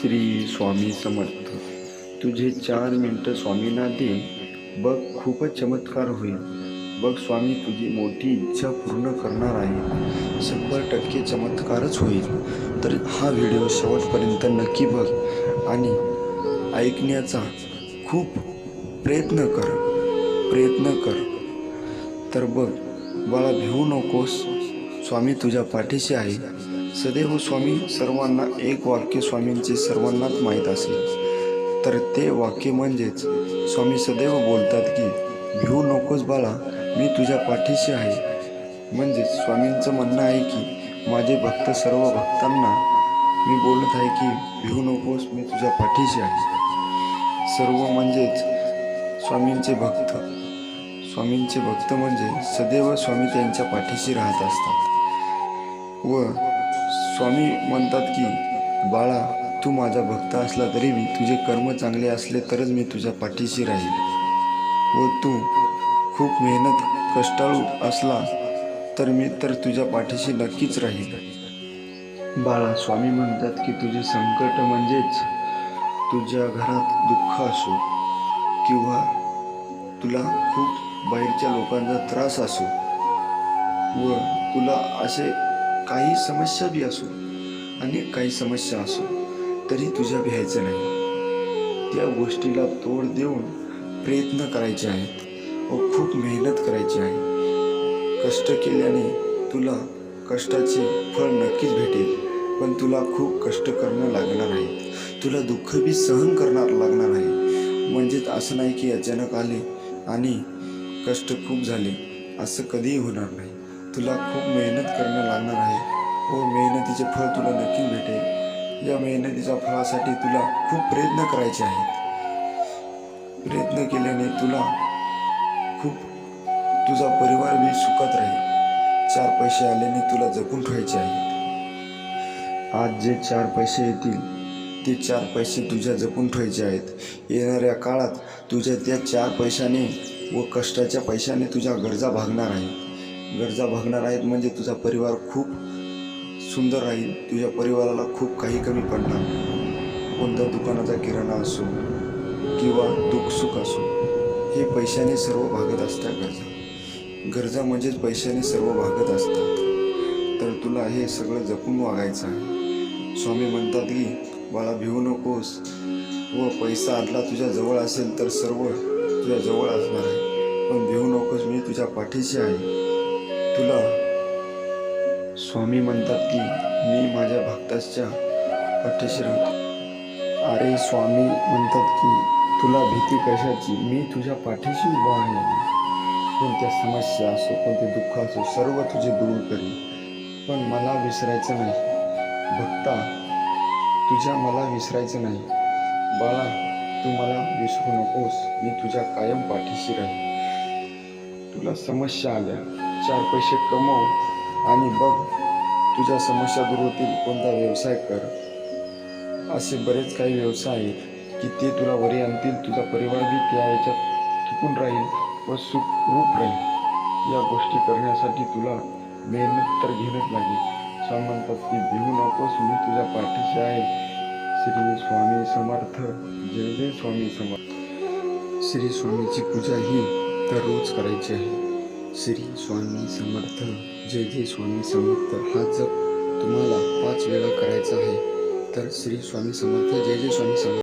श्री स्वामी समर्थ. तुझे चार मिनटं स्वामींना दे बघ खूपच चमत्कार होईल. बघ स्वामी तुझी मोठी इच्छा पूर्ण करणार आहे. शंभर टक्के चमत्कारच होईल. तर हा व्हिडिओ शेवटपर्यंत नक्की बघ आणि ऐकण्याचा खूप प्रयत्न कर. प्रयत्न कर. तर बघ बाळा भिवू नकोस. स्वामी तुझ्या पाठीशी आहे. सदैव स्वामी सर्वांना एक वाक्य स्वामींचे सर्वांनाच माहीत असेल. तर ते वाक्य म्हणजेच स्वामी सदैव बोलतात की भिवू नकोस बाळा मी तुझ्या पाठीशी आहे. म्हणजेच स्वामींचं म्हणणं आहे की माझे भक्त सर्व भक्तांना मी बोलत आहे की भिवू नकोस मी तुझ्या पाठीशी आहे. सर्व म्हणजेच स्वामींचे भक्त. स्वामींचे भक्त म्हणजे सदैव स्वामी त्यांच्या पाठीशी राहत असतात. व स्वामी म्हणतात की बाळा तू माझा भक्त असला तरी मी तुझे कर्म चांगले असले तरच मी तुझ्या पाठीशी राहील. व तू खूप मेहनत कष्टाळू असला तर मी तर तुझ्या पाठीशी नक्कीच राहील. बाळा स्वामी म्हणतात की तुझे संकट म्हणजेच तुझ्या घरात दुःख असो किंवा तुला खूप बाहेरच्या लोकांचा त्रास असो. व तुला असे काही समस्या बी असो अनेक काही समस्या असो तरी तुझ्या भ्यायचं नाही. त्या गोष्टीला तोड देऊन प्रयत्न करायचे आहेत व खूप मेहनत करायची आहे. कष्ट केल्याने तुला कष्टाचे फळ नक्कीच भेटेल पण तुला खूप कष्ट करणं लागणार आहे. तुला दुःख बी सहन करणार लागणार आहे. म्हणजेच असं नाही की अचानक आले आणि कष्ट खूप झाले असं कधीही होणार नाही. तुला खूप मेहनत करणं लागणार आहे. व मेहनतीचे फळ तुला नक्की भेटेल. या मेहनतीच्या फळासाठी तुला खूप प्रयत्न करायचे आहेत. प्रयत्न केल्याने तुला खूप तुझा परिवार बी सुखात राहील. चार पैसे आल्याने तुला जपून ठेवायचे आहेत. आज जे चार पैसे येतील ते चार पैसे तुझ्या जपून ठेवायचे आहेत. येणाऱ्या काळात तुझ्या त्या चार पैशाने व कष्टाच्या पैशाने तुझ्या गरजा भागणार आहेत. गरजा भागणार आहेत म्हणजे तुझा परिवार खूप सुंदर राहील. तुझ्या परिवाराला खूप काही कमी पडणार. कोणत्या दुकानाचा किराणा असो किंवा दुःख सुख असो हे पैशाने सर्व भागत असतात गरजा. गरजा म्हणजेच पैशाने सर्व भागत असतात. तर तुला हे सगळं जपून वागायचं आहे. स्वामी म्हणतात की बाळा भिवू नकोस. व पैसा आदला तुझ्या जवळ असेल तर सर्व तुझ्या जवळ असणार आहे. पण भिवू नकोस मी तुझ्या पाठीशी आहे. तुला स्वामी म्हणतात की मी माझ्या भक्ताच्या पाठीशी राहतो. अरे स्वामी म्हणतात की तुला भीती कशाची? मी तुझ्या पाठीशी उभा आहे. कोणत्या समस्या असो कोणते दुःख असो सर्व तुझे दूर करेन. पण मला विसरायचं नाही. भक्ता तुझ्या मला विसरायचं नाही. बाळा तू मला विसरू नकोस. मी तुझ्या कायम पाठीशी राहील तुला समस्या आल्या. चार पैसे कमव आणि बघ तुझ्या समस्या दूर होतील कोणता व्यवसाय कर. असे बरेच काही व्यवसाय आहेत की ते तुला वरी आणतील तुझा परिवार बी त्या याच्यात टिकून राहील व सुखरूप राहील. या गोष्टी करण्यासाठी तुला मेहनत तर घेणंच लागेल. स्वामी म्हणतात की भिवू नकोस मी तुझ्या पाठीशी आहे. श्री स्वामी समर्थ जय जय स्वामी समर्थ. श्री स्वामीची पूजा ही दररोज करायची आहे. श्री स्वामी समर्थ. जय जय स्वामी समर्थ. हा जप तुम्हाला पाच वेळा करायचा आहे. तर श्री स्वामी समर्थ जय जय स्वामी समर्थ.